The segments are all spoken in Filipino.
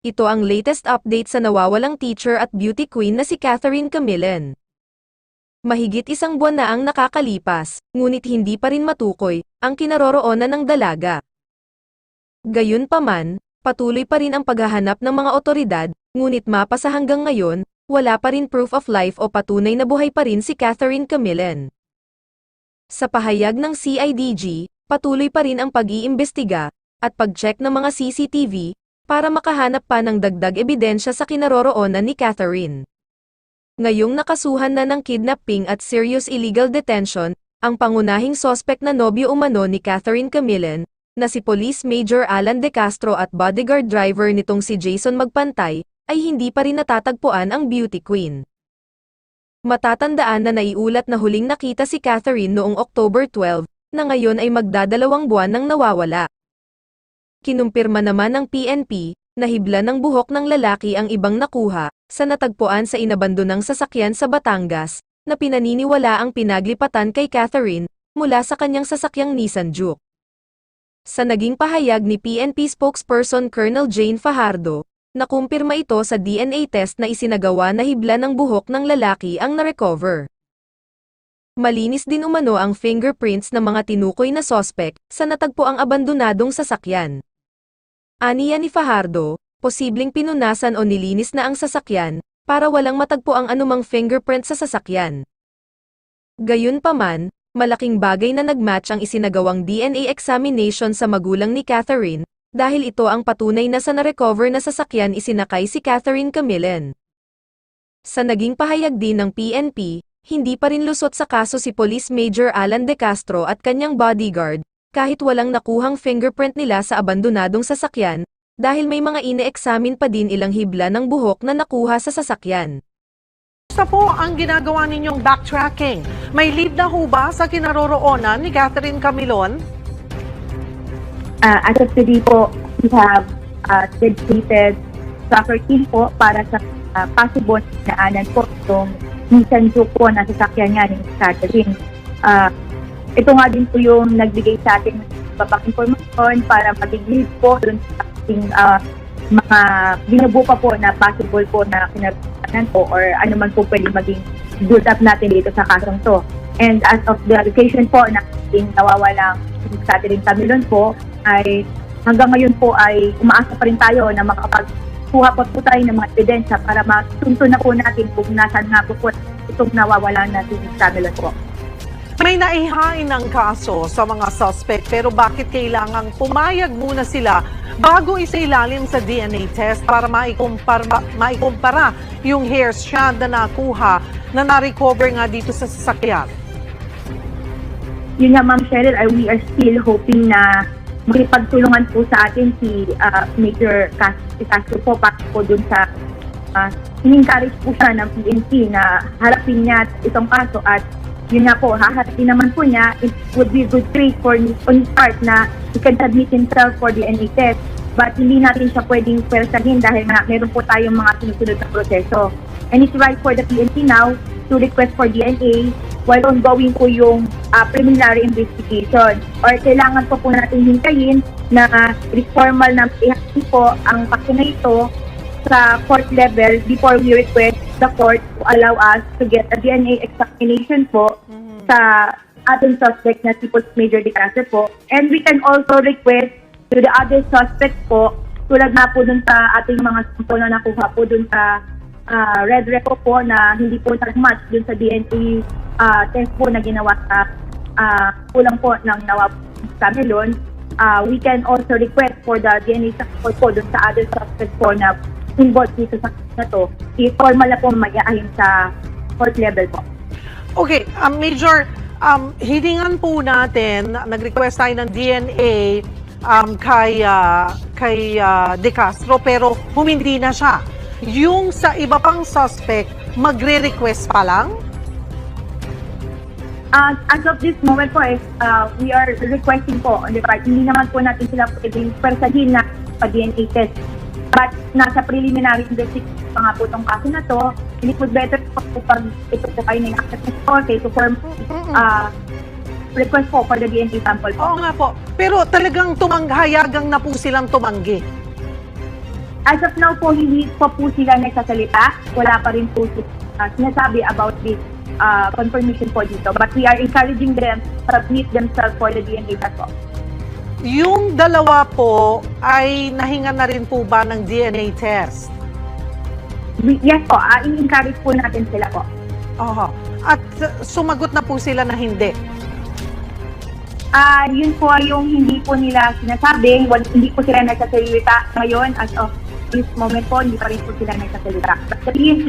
Ito ang latest update sa nawawalang teacher at beauty queen na si Catherine Camillen. Mahigit isang buwan na ang nakakalipas, ngunit hindi pa rin matukoy ang kinaroroonan ng dalaga. Gayunpaman, patuloy pa rin ang paghahanap ng mga otoridad, ngunit mapa sa hanggang ngayon, wala pa rin proof of life o patunay na buhay pa rin si Catherine Camillen. Sa pahayag ng CIDG, patuloy pa rin ang pag-iimbestiga at pag-check ng mga CCTV para makahanap pa ng dagdag ebidensya sa kinaroroonan ni Catherine. Ngayong nakasuhan na ng kidnapping at serious illegal detention, ang pangunahing sospek na nobyo umano ni Catherine Camillen, na si Police Major Alan De Castro at bodyguard driver nitong si Jason Magpantay, ay hindi pa rin natatagpuan ang beauty queen. Matatandaan na naiulat na huling nakita si Catherine noong October 12, na ngayon ay magdadalawang buwan nang nawawala. Kinumpirma naman ng PNP, na hibla ng buhok ng lalaki ang ibang nakuha, sa natagpuan sa inabandonang sasakyan sa Batangas, na pinaniniwala ang pinaglipatan kay Catherine, mula sa kanyang sasakyang Nissan Juke. Sa naging pahayag ni PNP spokesperson Colonel Jane Fajardo, nakumpirma ito sa DNA test na isinagawa na hibla ng buhok ng lalaki ang narecover. Malinis din umano ang fingerprints ng mga tinukoy na sospek sa natagpoang abandonadong sasakyan. Aniya ni Fajardo, posibleng pinunasan o nilinis na ang sasakyan, para walang matagpo ang anumang fingerprint sa sasakyan. Gayunpaman, malaking bagay na nagmatch ang isinagawang DNA examination sa magulang ni Catherine, dahil ito ang patunay na sa narecover na sasakyan isinakay si Catherine Camillen. Sa naging pahayag din ng PNP, hindi pa rin lusot sa kaso si Police Major Alan De Castro at kanyang bodyguard, kahit walang nakuhang fingerprint nila sa abandonadong sasakyan, dahil may mga ine-examine pa din ilang hibla ng buhok na nakuha sa sasakyan. Sa po ang ginagawa ninyong backtracking? May lead na ho ba sa kinaroroonan ni Catherine Camilon? Uh, as of today po, we have uh, dedicated soccer team po para sa uh, possible na anan po itong Nissan Juke po na sasakyan nga ni. Catherine. Uh, ito nga din po yung nagbigay sa atin ng babak informasyon para maging lead po dun sa ating uh, mga binubuka po na possible po na kinaranasan po or ano man po pwede maging build up natin dito sa kasong to. And as of the location po na ating nawawalang si Ms. Catherine Camilon po ay hanggang ngayon po ay umaasa pa rin tayo na makapagkuha pa po tayo ng mga ebidensya para masunto na po natin kung nasan nga po po itong nawawala na si Ms. Camilon po. May naihain ng kaso sa mga suspect pero bakit kailangang pumayag muna sila bago isailalim sa DNA test para maikumpara, maikumpara yung hair strand na nakuha na na-recover nga dito sa sasakyan? Yun nga Ma'am Cheryl, we are still hoping na makipagtulungan po sa atin si uh, Major Cas- Castro po para po dun sa uh, in-encourage po siya ng PNP na harapin niya itong kaso at yun nga po, haharapin naman po niya, it would be good trait for on his part na he can submit himself for DNA test. But hindi natin siya pwedeng pwersahin dahil nga meron po tayong mga sinusunod na proseso. And it's right for the PNP now to request for DNA while ongoing po yung uh, preliminary investigation. Or kailangan po po natin hintayin na formal na ihain po ang na ito sa court level before we request the court to allow us to get a DNA examination po sa ating suspect na si Police Major De Castro po. And we can also request to the other suspect po, tulad na po dun sa ating mga sample na nakuha po dun sa ah, red repo po na hindi po nag-match dun sa DNA ah, test po na ginawa sa ah, kulang po ng nawa sa melon. Ah, we can also request for the DNA sample po dun sa other suspect po na involved dito sa na to. I-formal na po mag-aahin sa court level po. Okay, um, Major, um, hiningan po natin, nag-request tayo ng DNA um, kay, ah, kay ah, De Castro pero humindi na siya. Yung sa iba pang suspect, magre-request pa lang? Uh, as of this moment po, is, uh, we are requesting po on the part, hindi naman po natin sila pwedeng persahin na pa-DNA test. But nasa preliminary investigation pa nga po itong kaso na to, it would better po pag ito po kayo ng access ng court, to form uh, request po for the DNA sample po. Oo nga po. Pero talagang tumanghayagang na po silang tumanggi. as of now po, hindi pa po sila nagsasalita. Wala pa rin po uh, sinasabi about this uh, confirmation po dito. But we are encouraging them to submit themselves for the DNA test po. Yung dalawa po ay nahinga na rin po ba ng DNA test? Yes po, uh, i-encourage po natin sila po. Aha. At uh, sumagot na po sila na hindi. Ah, yun po yung hindi po nila sinasabi, wal, hindi po sila nagsasalita ngayon as of this moment po, hindi pa rin po sila nagsasalita. But the PNP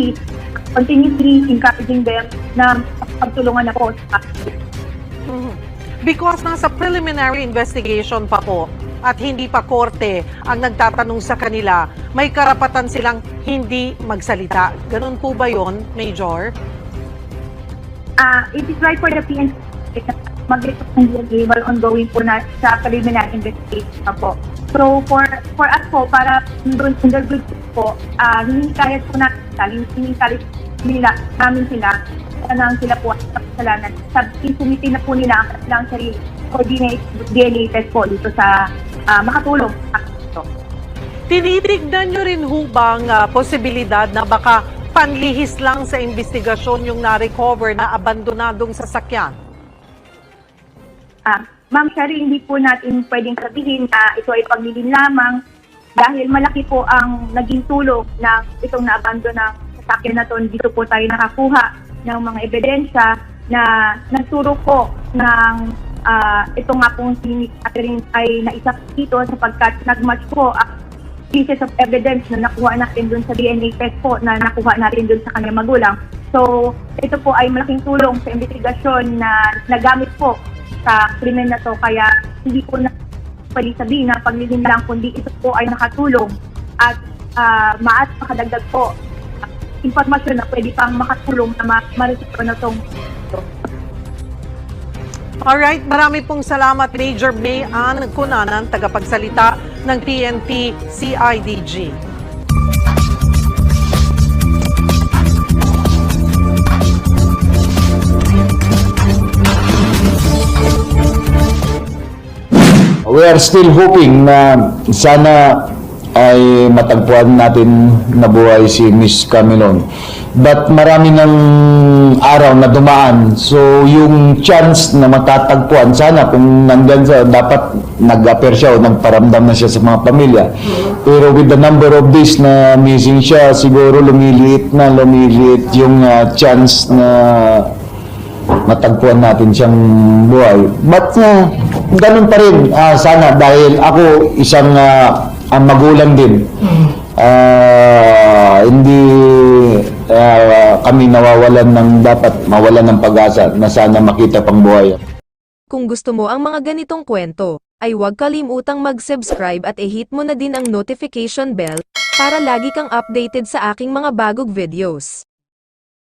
continuously encouraging them na pagtulungan na po sa Mhm. Because nasa preliminary investigation pa po at hindi pa korte ang nagtatanong sa kanila, may karapatan silang hindi magsalita. Ganun po ba yon, Major? Ah, it is right for the PNP mag-report ng DNA while ongoing po na sa preliminary investigation na po. So for for us po, para in the po, ah hinikayat po natin hinikayat nila, namin sila, na sila po at kasalanan. Sabi, sumiti na po nila ang kanilang sarili DNA, test po dito sa ah, makatulong ito. Tinitignan nyo rin hubang ah, posibilidad na baka panlihis lang sa investigasyon yung na-recover na abandonadong sasakyan? Ah, Ma'am Shari, hindi po natin pwedeng sabihin na ito ay paglilin lamang dahil malaki po ang naging tulong ng itong naabandon ng sasakyan na to. Dito po tayo nakakuha ng mga ebidensya na nagturo po ng ah, ito nga pong si Catherine ay naisa dito sapagkat nagmatch po ang pieces of evidence na nakuha natin dun sa DNA test po na nakuha natin dun sa kanyang magulang. So, ito po ay malaking tulong sa investigasyon na nagamit po sa krimen na to. Kaya hindi po na pwede sabihin na paglilin lang, kundi ito po ay nakatulong at uh, maat makadagdag po ah, impormasyon na pwede pang makatulong na ma- maresito na tong Alright, marami pong salamat Major May Ann Cunanan, tagapagsalita ng PNP CIDG. We are still hoping na sana ay matagpuan natin na buhay si Miss Camelon. But marami ng araw na dumaan. So yung chance na matatagpuan, sana kung nandyan sa, dapat nag-appear siya o nagparamdam na siya sa mga pamilya. Pero with the number of days na missing siya, siguro lumiliit na lumiliit yung ah, chance na matagpuan natin siyang buhay. But uh, ganun pa rin ah, sana dahil ako isang ah, ang magulang din. Ah, hindi ah, kami nawawalan ng dapat mawalan ng pag-asa na sana makita pang buhay. Kung gusto mo ang mga ganitong kwento, ay huwag kalimutang mag-subscribe at i-hit mo na din ang notification bell para lagi kang updated sa aking mga bagong videos.